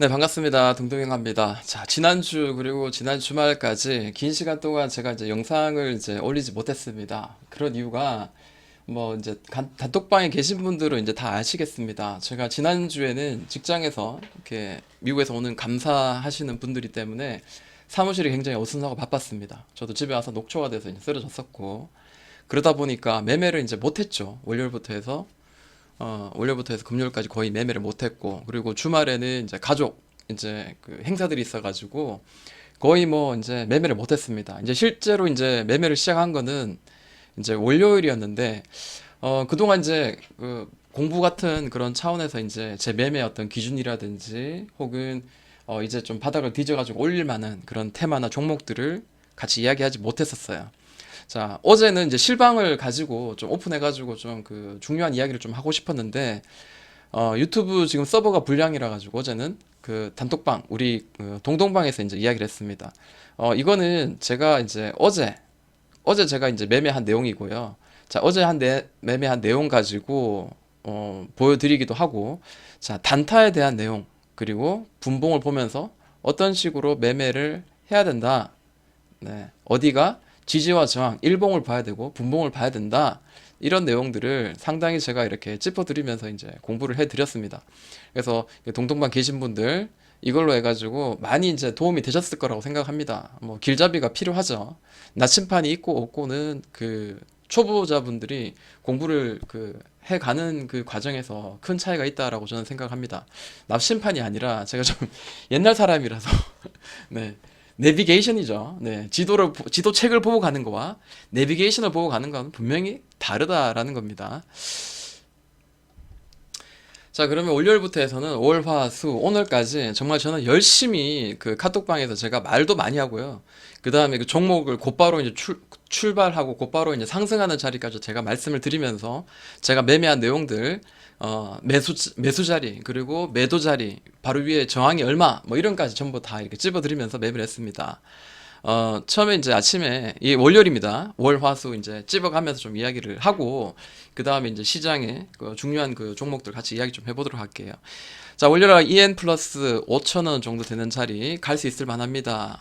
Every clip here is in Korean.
네, 반갑습니다. 동동행합니다. 자, 지난주 그리고 지난 주말까지 긴 시간 동안 제가 이제 영상을 이제 올리지 못했습니다. 그런 이유가 뭐 이제 간- 단톡방에 계신 분들은 이제 다 아시겠습니다. 제가 지난주에는 직장에서 이렇게 미국에서 오는 감사하시는 분들이 때문에 사무실이 굉장히 어수선하고 바빴습니다. 저도 집에 와서 녹초가 돼서 이제 쓰러졌었고 그러다 보니까 매매를 이제 못했죠. 월요일부터 해서 어, 월요일부터 해서 금요일까지 거의 매매를 못했고, 그리고 주말에는 이제 가족, 이제 그 행사들이 있어가지고, 거의 뭐 이제 매매를 못했습니다. 이제 실제로 이제 매매를 시작한 거는 이제 월요일이었는데, 어, 그동안 이제 그 공부 같은 그런 차원에서 이제 제 매매 어떤 기준이라든지, 혹은 어, 이제 좀 바닥을 뒤져가지고 올릴 만한 그런 테마나 종목들을 같이 이야기하지 못했었어요. 자, 어제는 이제 실방을 가지고 좀 오픈해가지고 좀 그 중요한 이야기를 좀 하고 싶었는데, 어, 유튜브 지금 서버가 불량이라 가지고 어제는 그 단톡방, 우리 그 동동방에서 이제 이야기를 했습니다. 어, 이거는 제가 이제 어제, 어제 제가 이제 매매한 내용이고요. 자, 어제 한 내, 매매한 내용 가지고, 어, 보여드리기도 하고, 자, 단타에 대한 내용, 그리고 분봉을 보면서 어떤 식으로 매매를 해야 된다. 네. 어디가 지지와 저항, 일봉을 봐야 되고 분봉을 봐야 된다. 이런 내용들을 상당히 제가 이렇게 짚어드리면서 이제 공부를 해드렸습니다. 그래서 동동방 계신 분들 이걸로 해가지고 많이 이제 도움이 되셨을 거라고 생각합니다. 뭐 길잡이가 필요하죠. 나침판이 있고 없고는 그 초보자분들이 공부를 그 해가는 그 과정에서 큰 차이가 있다라고 저는 생각합니다. 납심판이 아니라 제가 좀 옛날 사람이라서 네. 내비게이션이죠. 네. 지도를, 보- 지도 책을 보고 가는 거와 내비게이션을 보고 가는 거는 분명히 다르다라는 겁니다. 자, 그러면 월요일부터 해서는 월, 화, 수, 오늘까지 정말 저는 열심히 그 카톡방에서 제가 말도 많이 하고요. 그 다음에 그 종목을 곧바로 이제 출, 출발하고 곧바로 이제 상승하는 자리까지 제가 말씀을 드리면서 제가 매매한 내용들, 어, 매수, 매수 자리, 그리고 매도 자리, 바로 위에 저항이 얼마, 뭐 이런까지 전부 다 이렇게 찝어드리면서 매매를 했습니다. 어, 처음에 이제 아침에, 이 월요일입니다. 월, 화, 수 이제 찝어가면서 좀 이야기를 하고, 그 다음에 이제 시장에 그 중요한 그 종목들 같이 이야기 좀 해보도록 할게요. 자, 월요일 EN 플러스 5,000원 정도 되는 자리 갈 수 있을 만합니다.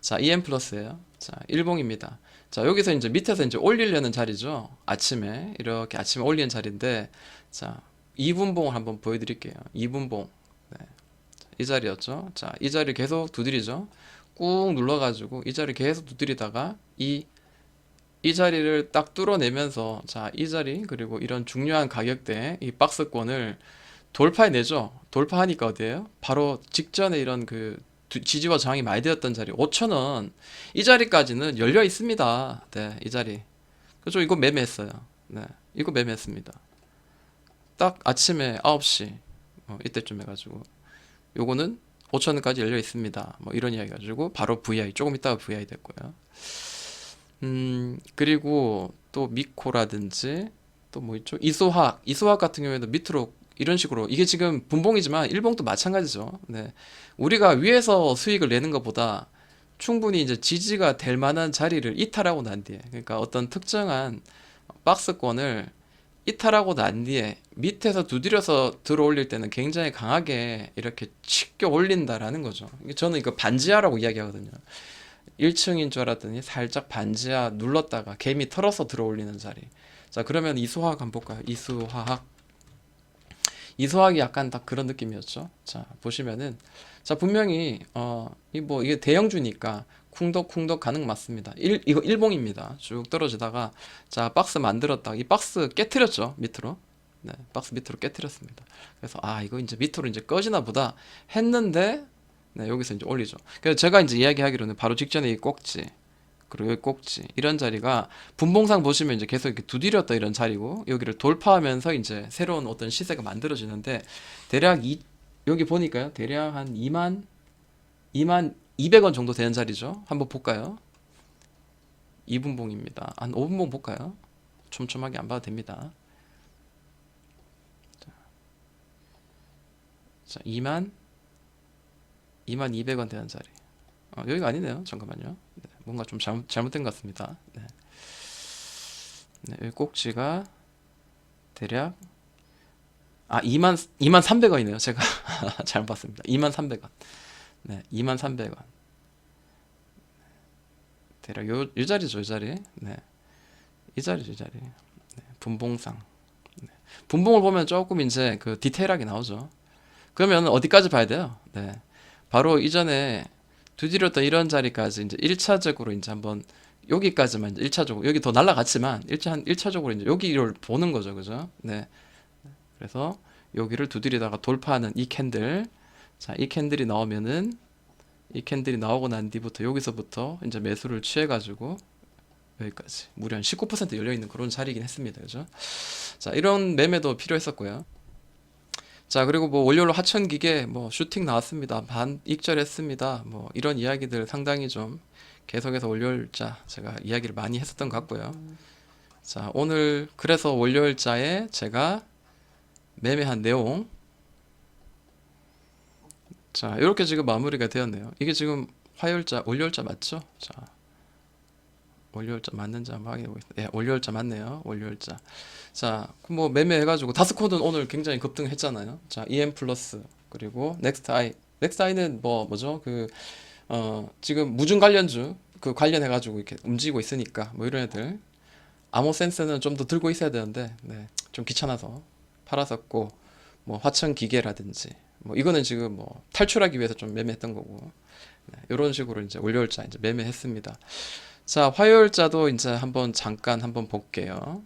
자, EN 플러스예요. 자, 일봉입니다. 자, 여기서 이제 밑에서 이제 올리려는 자리죠. 아침에 이렇게 아침에 올리는 자리인데, 자, 2분봉을 한번 보여드릴게요. 2분봉. 네. 이 자리였죠. 자, 이 자리 계속 두드리죠. 꾹 눌러가지고 이 자리 계속 두드리다가 이 이 자리를 딱 뚫어내면서 자, 이 자리 그리고 이런 중요한 가격대 이 박스권을 돌파해내죠. 돌파하니까 어디예요? 바로 직전에 이런 그 두- 지지와 저항이 많이 되었던 자리 5천원 이 자리까지는 열려 있습니다. 네, 이 자리. 그죠? 이거 매매했어요. 네, 이거 매매했습니다. 딱 아침에 9시 어, 이때쯤 해가지고 요거는 5천원까지 열려 있습니다. 뭐 이런 이야기 가지고 바로 VI 조금 있다가 VI 됐고요. 음 그리고 또 미코라든지 또 뭐 있죠? 이소학 이소학 같은 경우에도 밑으로 이런 식으로 이게 지금 분봉이지만 일봉도 마찬가지죠. 네. 우리가 위에서 수익을 내는 것보다 충분히 이제 지지가 될 만한 자리를 이탈하고 난 뒤에 그러니까 어떤 특정한 박스권을 이탈하고 난 뒤에 밑에서 두드려서 들어 올릴 때는 굉장히 강하게 이렇게 치켜 올린다라는 거죠. 저는 이거 반지하라고 이야기하거든요. 1층인 줄 알았더니 살짝 반지하 눌렀다가 개미 털어서 들어 올리는 자리. 자, 그러면 이수화학 한번 볼까요? 이수화학. 이수화학이 약간 딱 그런 느낌이었죠. 자, 보시면은 자, 분명히 어, 이 뭐 이게 대형주니까 쿵덕쿵덕 가는 거 맞습니다. 일, 이거 일봉입니다. 쭉 떨어지다가 자, 박스 만들었다. 이 박스 깨트렸죠. 밑으로. 네, 박스 밑으로 깨트렸습니다. 그래서 아, 이거 이제 밑으로 이제 꺼지나 보다 했는데 네, 여기서 이제 올리죠. 그래서 제가 이제 이야기하기로는 바로 직전에 이 꼭지 그리고 여기 꼭지 이런 자리가 분봉상 보시면 이제 계속 이렇게 두드렸다 이런 자리고 여기를 돌파하면서 이제 새로운 어떤 시세가 만들어지는데 대략 이 여기 보니까요 대략 한 2만 2만 200원 정도 되는 자리죠. 한번 볼까요? 2분봉입니다. 한 5분봉 볼까요? 촘촘하게 안 봐도 됩니다. 자. 2만 2만 200원 되는 자리. 어, 여기가 아니네요. 잠깐만요. 네, 뭔가 좀 잘못, 잘못된 것 같습니다. 네. 네, 여기 꼭지가 대략 아, 2만 2만 300원이네요. 제가 잘못 봤습니다. 2만 300원. 네, 2만 300원. 대략 요, 요 자리죠, 요 자리. 네. 이 자리죠, 이 자리. 네, 분봉상. 네. 분봉을 보면 조금 이제 그 디테일하게 나오죠. 그러면 어디까지 봐야 돼요? 네. 바로 이전에 두드렸던 이런 자리까지 이제 1차적으로 이제 한번 여기까지만 이제 1차적으로 여기 더 날라갔지만 1차 1차적으로 이제 여기를 보는 거죠. 그죠? 네. 그래서 여기를 두드리다가 돌파하는 이 캔들. 자, 이 캔들이 나오면은 이 캔들이 나오고 난 뒤부터 여기서부터 이제 매수를 취해 가지고 여기까지 무려 한 19% 열려 있는 그런 자리이긴 했습니다. 그죠? 자, 이런 매매도 필요했었고요. 자, 그리고 뭐 월요일 하천 기계 뭐 슈팅 나왔습니다. 반 익절했습니다. 뭐 이런 이야기들 상당히 좀 계속해서 월요일자 제가 이야기를 많이 했었던 것 같고요. 자, 오늘 그래서 월요일자에 제가 매매한 내용 자, 이렇게 지금 마무리가 되었네요. 이게 지금 화요일자, 월요일자 맞죠? 자, 월요일자 맞는지 한번 확인해 보겠습니다. 예, 월요일자 맞네요. 월요일자. 자, 그럼 뭐 매매해 가지고 다스코드는 오늘 굉장히 급등했잖아요. 자, EM 플러스 그리고 넥스트 아이. 넥스트 아이는 뭐 뭐죠? 그 어, 지금 무중 관련주 그 관련해 가지고 이렇게 움직이고 있으니까 뭐 이런 애들. 암호 센스는 좀 더 들고 있어야 되는데 네, 좀 귀찮아서 팔았었고 뭐 화천 기계라든지 뭐 이거는 지금 뭐 탈출하기 위해서 좀 매매했던 거고 네, 이런 식으로 이제 월요일자 이제 매매했습니다. 자 화요일자도 이제 한번 잠깐 한번 볼게요.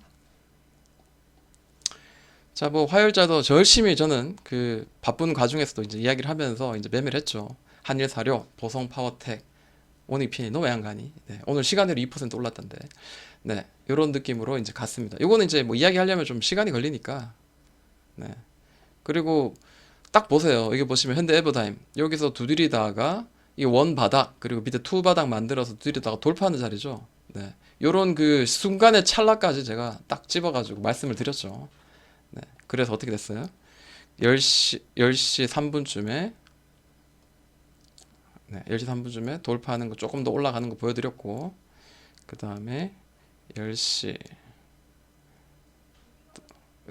자 뭐 화요일자도 저 열심히 저는 그 바쁜 과정에서도 이제 이야기를 하면서 이제 매매를 했죠. 한일 사료, 보성 파워텍, 오닉핀이 너무 양간이 네, 오늘 시간으로 2% 올랐던데 네 이런 느낌으로 이제 갔습니다. 이거는 이제 뭐 이야기하려면 좀 시간이 걸리니까 네 그리고 딱 보세요. 이게 보시면 현대 에버다임 여기서 두드리다가 이 원 바닥 그리고 밑에 투 바닥 만들어서 두드리다가 돌파하는 자리죠. 네. 요런 그 순간의 찰나까지 제가 딱 집어가지고 말씀을 드렸죠. 네. 그래서 어떻게 됐어요? 10시, 10시 3분쯤에 네, 10시 3분쯤에 돌파하는 거 조금 더 올라가는 거 보여드렸고 그 다음에 10시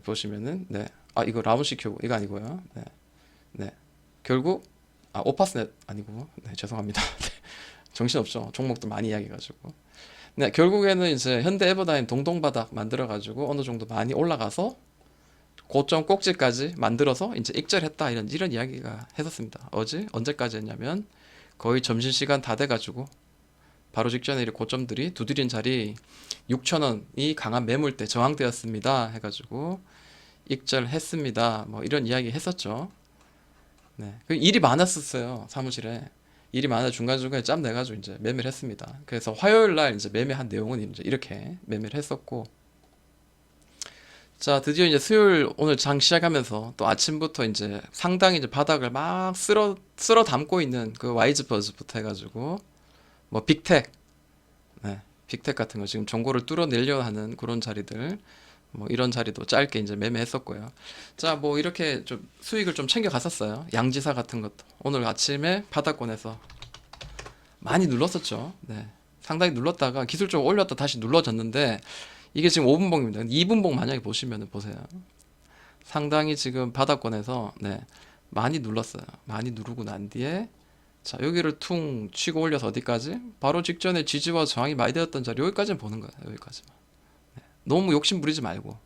보시면은 네. 아 이거 라운시 큐브 이거 아니고요. 네. 네. 결국 아 오파스넷 아니고 네 죄송합니다. 네. 정신없죠. 종목도 많이 이야기해가지고 네 결국에는 이제 현대 에버다임 동동바닥 만들어가지고 어느 정도 많이 올라가서 고점 꼭지까지 만들어서 이제 익절했다 이런 이런 이야기가 했었습니다. 어제 언제까지 했냐면 거의 점심 시간 다 돼가지고 바로 직전에 이 고점들이 두드린 자리 6천 원이 강한 매물대 저항되었습니다 해가지고 익절했습니다. 뭐 이런 이야기 했었죠. 네. 그 일이 많았었어요. 사무실에. 일이 많아 중간 중간에 짬 내가지고 이제 매매를 했습니다. 그래서 화요일 날 이제 매매한 내용은 이제 이렇게 매매를 했었고. 자, 드디어 이제 수요일 오늘 장 시작하면서 또 아침부터 이제 상당히 이제 바닥을 막 쓸어, 쓸어 담고 있는 그 와이즈 버즈부터 해가지고 뭐 빅텍, 네. 빅텍 같은 거 지금 정보를 뚫어내려 하는 그런 자리들 뭐 이런 자리도 짧게 이제 매매했었고요. 자, 뭐 이렇게 좀 수익을 좀 챙겨 갔었어요. 양지사 같은 것도 오늘 아침에 바닥권에서 많이 눌렀었죠. 네. 상당히 눌렀다가 기술적으로 올렸다 다시 눌러졌는데 이게 지금 5분봉입니다. 2분봉 만약에 보시면 보세요. 상당히 지금 바닥권에서 네. 많이 눌렀어요. 많이 누르고 난 뒤에 자, 여기를 퉁 치고 올려서 어디까지? 바로 직전에 지지와 저항이 많이 되었던 자리 여기까지는 보는 거예요. 여기까지만. 너무 욕심 부리지 말고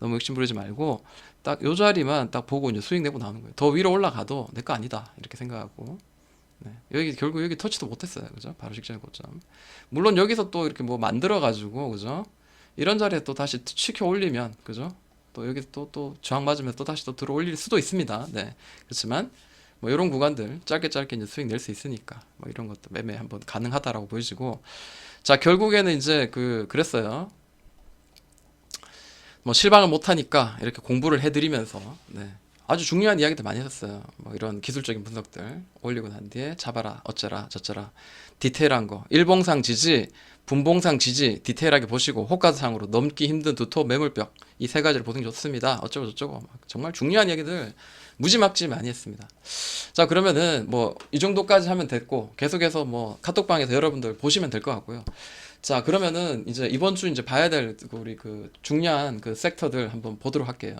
너무 욕심 부리지 말고 딱 요 자리만 딱 보고 이제 수익 내고 나오는 거예요. 더 위로 올라가도 내 거 아니다 이렇게 생각하고 네. 여기 결국 여기 터치도 못했어요, 그죠? 바로 직전에 고점. 물론 여기서 또 이렇게 뭐 만들어 가지고 그죠? 이런 자리에 또 다시 치켜 올리면 그죠? 또 여기 또또 저항 맞으면 또 다시 또 들어 올릴 수도 있습니다. 네. 그렇지만 뭐 이런 구간들 짧게 짧게 이제 수익 낼 수 있으니까 뭐 이런 것도 매매 한번 가능하다라고 보여지고 자 결국에는 이제 그 그랬어요. 뭐 실망을 못하니까 이렇게 공부를 해드리면서 네. 아주 중요한 이야기들 많이 했었어요. 뭐 이런 기술적인 분석들 올리고 난 뒤에 잡아라 어쩌라 저쩌라 디테일한 거 일봉상 지지 분봉상 지지 디테일하게 보시고 호가상으로 넘기 힘든 두토 매물벽 이 세 가지를 보는 게 좋습니다. 어쩌고 저쩌고 막 정말 중요한 얘기들 무지막지 많이 했습니다. 자 그러면은 뭐 이 정도까지 하면 됐고 계속해서 뭐 카톡방에서 여러분들 보시면 될 것 같고요. 자 그러면은 이제 이번 주 이제 봐야 될 우리 그 중요한 그 섹터들 한번 보도록 할게요.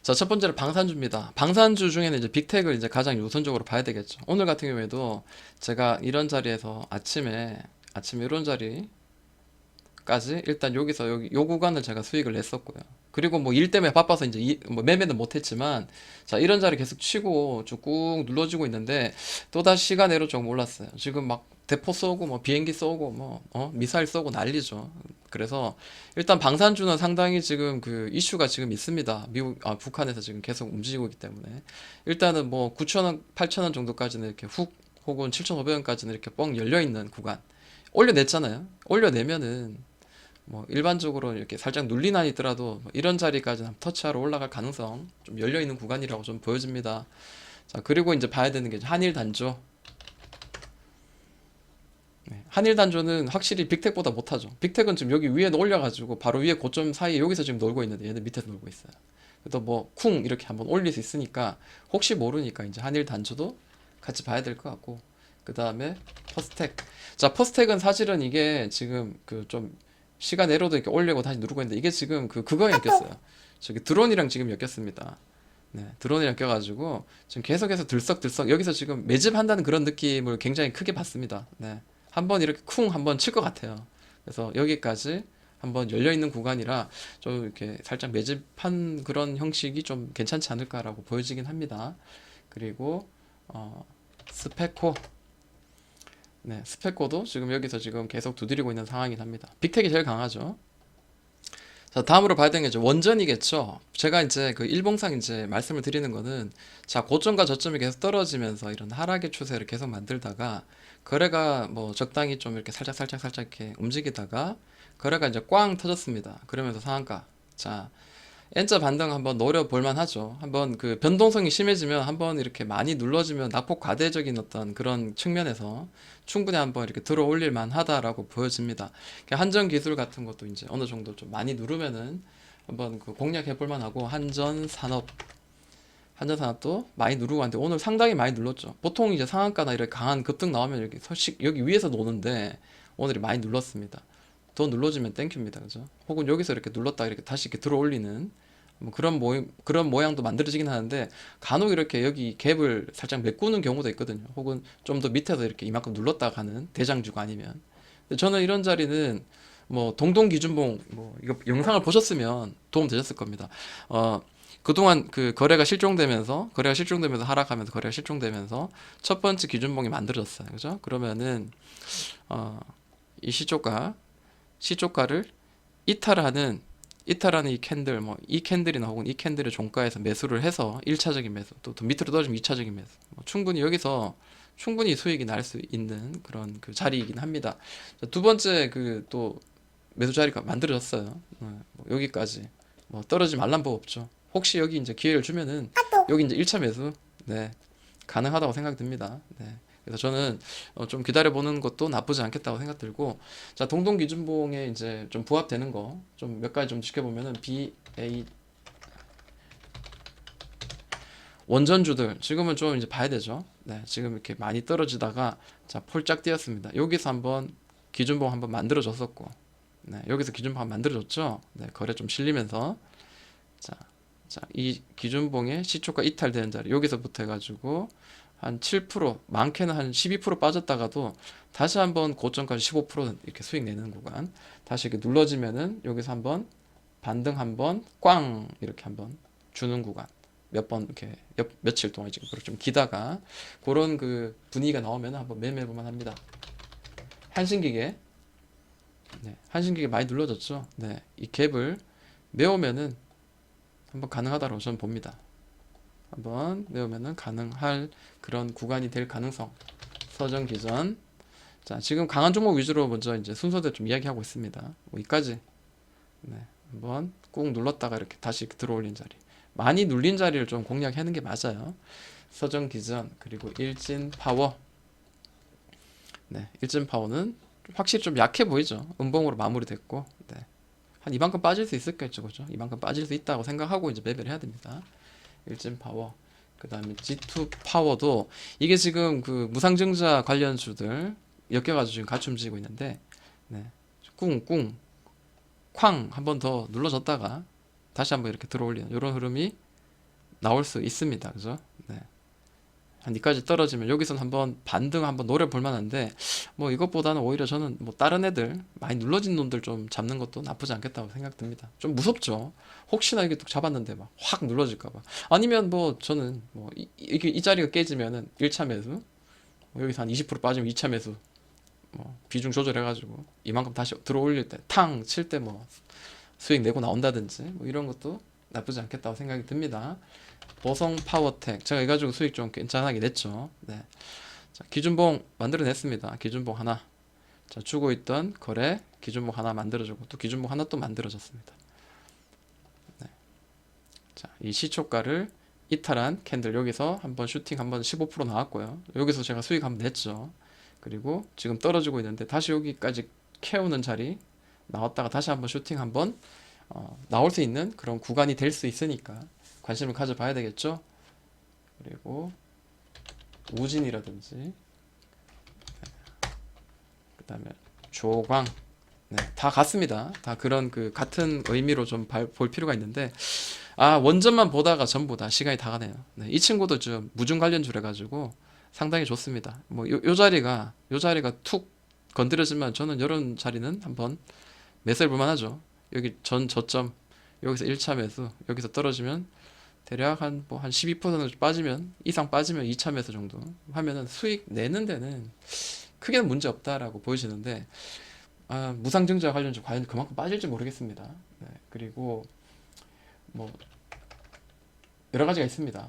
자, 첫 번째로 방산주입니다. 방산주 중에는 이제 빅텍을 이제 가장 우선적으로 봐야 되겠죠. 오늘 같은 경우에도 제가 이런 자리에서 아침에 아침 이런 자리까지 일단 여기서 여기 요 구간을 제가 수익을 냈었고요. 그리고 뭐 일 때문에 바빠서 이제 이, 뭐 매매는 못했지만 자 이런 자리 계속 치고 쭉 꾹 눌러주고 있는데 또 다시 시간 내로 조금 올랐어요. 지금 막 대포 쏘고 뭐 비행기 쏘고 뭐 어? 미사일 쏘고 난리죠. 그래서 일단 방산주는 상당히 지금 그 이슈가 지금 있습니다. 미국 아 북한에서 지금 계속 움직이고 있기 때문에 일단은 뭐 9,000원, 8,000원 정도까지는 이렇게 훅 혹은 7,500원까지는 이렇게 뻥 열려 있는 구간 올려냈잖아요. 올려내면은 뭐 일반적으로 이렇게 살짝 눌린 한이 있더라도 뭐 이런 자리까지는 터치하러 올라갈 가능성 좀 열려 있는 구간이라고 좀 보여집니다. 자 그리고 이제 봐야 되는 게 한일 단조. 네, 한일 단조는 확실히 빅텍보다 못하죠. 빅텍은 지금 여기 위에 올려가지고 바로 위에 고점 사이에 여기서 지금 놀고 있는데 얘는 밑에서 놀고 있어요. 그래도 뭐쿵 이렇게 한번 올릴 수 있으니까 혹시 모르니까 이제 한일 단조도 같이 봐야 될 것 같고 그 다음에 퍼스텍. 자 퍼스텍은 사실은 이게 지금 그좀 시간 내로도 이렇게 올리고 다시 누르고 있는데 이게 지금 그 그거에 엮였어요. 저기 드론이랑 지금 엮였습니다. 네, 드론이랑 껴가지고 지금 계속해서 들썩들썩 여기서 지금 매집한다는 그런 느낌을 굉장히 크게 받습니다. 네, 한번 이렇게 쿵 한번 칠 것 같아요. 그래서 여기까지 한번 열려 있는 구간이라 좀 이렇게 살짝 매집한 그런 형식이 좀 괜찮지 않을까라고 보여지긴 합니다. 그리고 어, 스페코 네, 스페코도 지금 여기서 지금 계속 두드리고 있는 상황이긴 합니다. 빅텍이 제일 강하죠. 자, 다음으로 봐야 되는 게 원전이겠죠. 제가 이제 그 일봉상 이제 말씀을 드리는 거는 자, 고점과 저점이 계속 떨어지면서 이런 하락의 추세를 계속 만들다가 거래가 뭐 적당히 좀 이렇게 살짝 살짝 살짝 이렇게 움직이다가 거래가 이제 꽝 터졌습니다. 그러면서 상한가. 자, N자 반등 한번 노려볼 만하죠. 한번 그 변동성이 심해지면 한번 이렇게 많이 눌러지면 낙폭 과대적인 어떤 그런 측면에서 충분히 한번 이렇게 들어 올릴 만하다라고 보여집니다. 한전 기술 같은 것도 이제 어느 정도 좀 많이 누르면은 한번 그 공략해 볼 만하고 한전 산업 한전 산업도 많이 누르고 왔는데 오늘 상당히 많이 눌렀죠. 보통 이제 상한가나 이렇게 강한 급등 나오면 이렇게 서식 여기 위에서 노는데 오늘이 많이 눌렀습니다. 더 눌러주면 땡큐입니다. 그죠? 혹은 여기서 이렇게 눌렀다 이렇게 다시 이렇게 들어 올리는 뭐 그런 모임 그런 모양도 만들어지긴 하는데 간혹 이렇게 여기 갭을 살짝 메꾸는 경우도 있거든요. 혹은 좀 더 밑에서 이렇게 이만큼 눌렀다 가는 대장주가 아니면. 저는 이런 자리는 뭐 동동 기준봉 뭐 이거 영상을 보셨으면 도움 되셨을 겁니다. 어 그동안 그 거래가 실종되면서 거래가 실종되면서 하락하면서 거래가 실종되면서 첫 번째 기준봉이 만들어졌어요. 그죠? 그러면은 어이 시초가 시초가를 이탈하는 이탈하는 이 캔들 뭐 이 캔들이나 혹은 이 캔들의 종가에서 매수를 해서 1차적인 매수 또, 더 밑으로 떨어지면 2차적인 매수 뭐 충분히 여기서 충분히 수익이 날 수 있는 그런 그 자리이긴 합니다. 자, 두 번째 그 또 매수 자리가 만들어졌어요. 어, 뭐 여기까지 뭐 떨어지지 말란 법 없죠. 혹시 여기 이제 기회를 주면은 여기 이제 1차 매수 네 가능하다고 생각이 듭니다. 네. 그래서 저는 어, 좀 기다려 보는 것도 나쁘지 않겠다고 생각 들고 자 동동 기준봉에 이제 좀 부합되는 거 좀 몇 가지 좀 지켜보면은 BA 원전주들 지금은 좀 이제 봐야 되죠. 네, 지금 이렇게 많이 떨어지다가 자 폴짝 뛰었습니다. 여기서 한번 기준봉 한번 만들어 줬었고, 네, 여기서 기준봉 한번 만들어 줬죠. 네, 거래 좀 실리면서 자, 자, 이 기준봉의 시초가 이탈되는 자리 여기서부터 해가지고 한 7% 많게는 한 12% 빠졌다가도 다시 한번 고점까지 15% 이렇게 수익 내는 구간 다시 이렇게 눌러지면은 여기서 한번 반등 한번 꽝 이렇게 한번 주는 구간 몇 번 이렇게 몇, 며칠 동안 지금 그렇게 좀 기다가 그런 그 분위기가 나오면 한번 매매해 볼만 합니다. 한신기계 네, 한신기계 많이 눌러졌죠. 네, 이 갭을 메우면은 한번 가능하다고 저는 봅니다. 한번 외우면은 가능할 그런 구간이 될 가능성. 서정 기전. 자 지금 강한 종목 위주로 먼저 이제 순서대로 좀 이야기하고 있습니다. 뭐 이까지. 네 한번 꾹 눌렀다가 이렇게 다시 들어올린 자리. 많이 눌린 자리를 좀 공략하는 게 맞아요. 서정 기전 그리고 일진 파워. 네 일진 파워는 확실히 좀 약해 보이죠. 음봉으로 마무리됐고. 네. 한 이만큼 빠질 수 있을겠죠 그죠? 이만큼 빠질 수 있다고 생각하고 이제 매매를 해야 됩니다 일진 파워 그 다음에 G2 파워도 이게 지금 그 무상증자 관련주들 엮여가지고 지금 같이 움직이고 있는데 네. 꿍꿍 쾅 한 번 더 눌러줬다가 다시 한번 이렇게 들어올리는 이런 흐름이 나올 수 있습니다. 그죠? 네. 한 이까지 떨어지면 여기선 한번 반등 한번 노려 볼 만한데 뭐 이것보다는 오히려 저는 뭐 다른 애들 많이 눌러진 놈들 좀 잡는 것도 나쁘지 않겠다고 생각됩니다. 좀 무섭죠. 혹시나 이게 또 잡았는데 막 확 눌러질까 봐. 아니면 뭐 저는 뭐 이, 이게 이 자리가 깨지면은 1차 매수 뭐 여기서 한 20% 빠지면 2차 매수 뭐 비중 조절해 가지고 이만큼 다시 들어 올릴 때 탕 칠 때 뭐 수익 내고 나온다든지 뭐 이런 것도 나쁘지 않겠다고 생각이 듭니다. 보성 파워텍 제가 이 가지고 수익 좀 괜찮하게 냈죠. 네. 자, 기준봉 만들어냈습니다. 기준봉 하나. 자, 주고 있던 거래 기준봉 하나 만들어주고 또 기준봉 하나 또 만들어졌습니다. 네. 자, 이 시초가를 이탈한 캔들 여기서 한번 슈팅 한번 15% 나왔고요. 여기서 제가 수익 한번 냈죠. 그리고 지금 떨어지고 있는데 다시 여기까지 캐오는 자리 나왔다가 다시 한번 슈팅 한번 어, 나올 수 있는 그런 구간이 될 수 있으니까 관심을 가져봐야 되겠죠. 그리고 우진이라든지 그 다음에 조광 네, 다 같습니다. 다 그런 그 같은 의미로 좀 볼 필요가 있는데 아 원전만 보다가 전부 다 시간이 다 가네요. 네, 이 친구도 좀 무중 관련주래 가지고 상당히 좋습니다. 뭐요 자리가 요 자리가 툭 건드려지면 저는 이런 자리는 한번 매수해 볼 만하죠. 여기 전 저점 여기서 1차 매수 여기서 떨어지면 대략 한 뭐 한 12% 정도 빠지면 이상 빠지면 2차 매수 정도 하면은 수익 내는 데는 크게는 문제 없다라고 보여지는데 아, 무상증자 관련주 과연 그만큼 빠질지 모르겠습니다. 네, 그리고 뭐 여러 가지가 있습니다.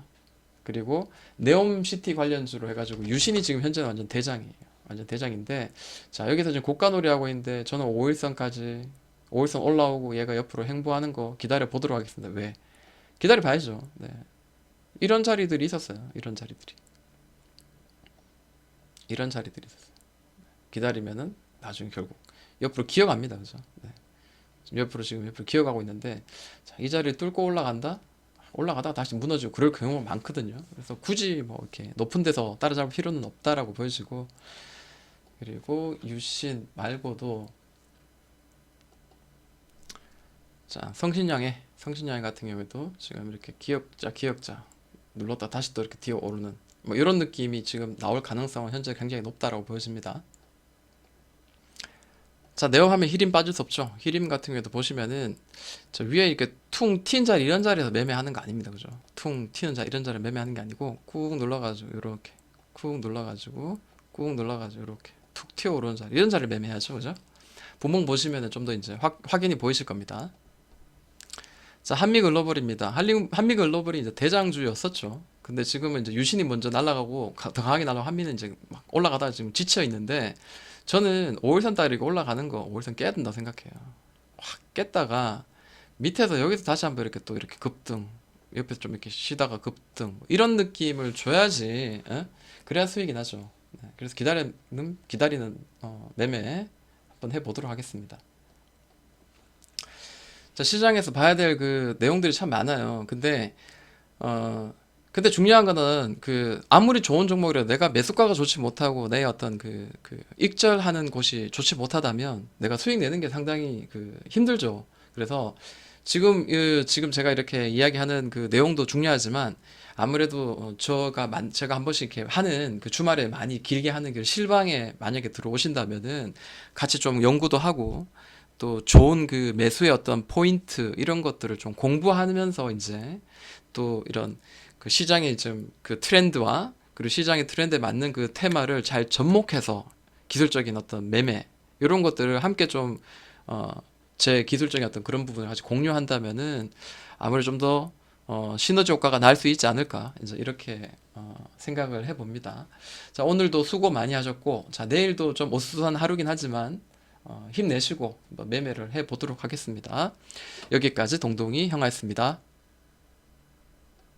그리고 네옴시티 관련주로 해가지고 유신이 지금 현재는 완전 대장이에요. 완전 대장인데 자 여기서 지금 고가놀이 하고 있는데 저는 5일선까지 5일선 올라오고 얘가 옆으로 행보하는 거 기다려 보도록 하겠습니다. 왜? 기다려 봐야죠. 네. 이런 자리들이 있었어요. 이런 자리들이. 이런 자리들이 있었어요. 기다리면은 나중에 결국 옆으로 기어갑니다. 그죠? 네. 지금 옆으로 지금 옆으로 기어가고 있는데 자, 이 자리를 뚫고 올라간다? 올라가다가 다시 무너지고 그럴 경우가 많거든요. 그래서 굳이 뭐 이렇게 높은 데서 따라잡을 필요는 없다라고 보여지고 그리고 유신 말고도 자 성신양의 성신양 같은 경우에도 지금 이렇게 기역자 기역자 눌렀다 다시 또 이렇게 뛰어 오르는 뭐 이런 느낌이 지금 나올 가능성은 현재 굉장히 높다라고 보여집니다. 자 네오하면 히림 빠질 수 없죠. 히림 같은 경우에도 보시면은 저 위에 이렇게 퉁 튀는 자리 이런 자리에서 매매하는 거 아닙니다. 그죠? 퉁 튀는 자리 이런 자리 매매하는 게 아니고 꾹 눌러가지고 이렇게 꾹 눌러가지고 꾹 눌러가지고 이렇게 툭 튀어 오르는 자리 이런 자리를 매매하죠. 그죠? 부몽 보시면은 좀 더 이제 확, 확인이 보이실 겁니다. 자, 한미 글로벌입니다. 한미, 한미 글로벌이 이제 대장주였었죠. 근데 지금은 이제 유신이 먼저 날아가고 가- 더 강하게 날아가고 한미는 이제 막 올라가다가 지금 지쳐 있는데 저는 5일선 따리고 올라가는 거 5일선 깨야 된다고 생각해요. 확 깼다가 밑에서 여기서 다시 한번 이렇게 또 이렇게 급등 옆에서 좀 이렇게 쉬다가 급등 이런 느낌을 줘야지 에? 그래야 수익이 나죠. 네, 그래서 기다리는 기다리는 어, 매매 한번 해보도록 하겠습니다. 자, 시장에서 봐야 될 그 내용들이 참 많아요. 근데 어 근데 중요한 거는 그 아무리 좋은 종목이라도 내가 매수가가 좋지 못하고 내 어떤 그, 그 익절하는 곳이 좋지 못하다면 내가 수익 내는 게 상당히 그 힘들죠. 그래서 지금 그 지금 제가 이렇게 이야기하는 그 내용도 중요하지만 아무래도 어, 저가 만, 제가 한 번씩 이렇게 하는 그 주말에 많이 길게 하는 그 실방에 만약에 들어오신다면은 같이 좀 연구도 하고 또 좋은 그 매수의 어떤 포인트 이런 것들을 좀 공부하면서 이제 또 이런 그 시장의 좀 그 트렌드와 그리고 시장의 트렌드에 맞는 그 테마를 잘 접목해서 기술적인 어떤 매매 이런 것들을 함께 좀 어 제 기술적인 어떤 그런 부분을 같이 공유한다면은 아무래도 좀 더 어 시너지 효과가 날 수 있지 않을까 이제 이렇게 어 생각을 해봅니다. 자 오늘도 수고 많이 하셨고 자 내일도 좀 어수선한 하루긴 하지만 어 힘내시고 뭐 매매를 해 보도록 하겠습니다. 여기까지 동동이 형아였습니다.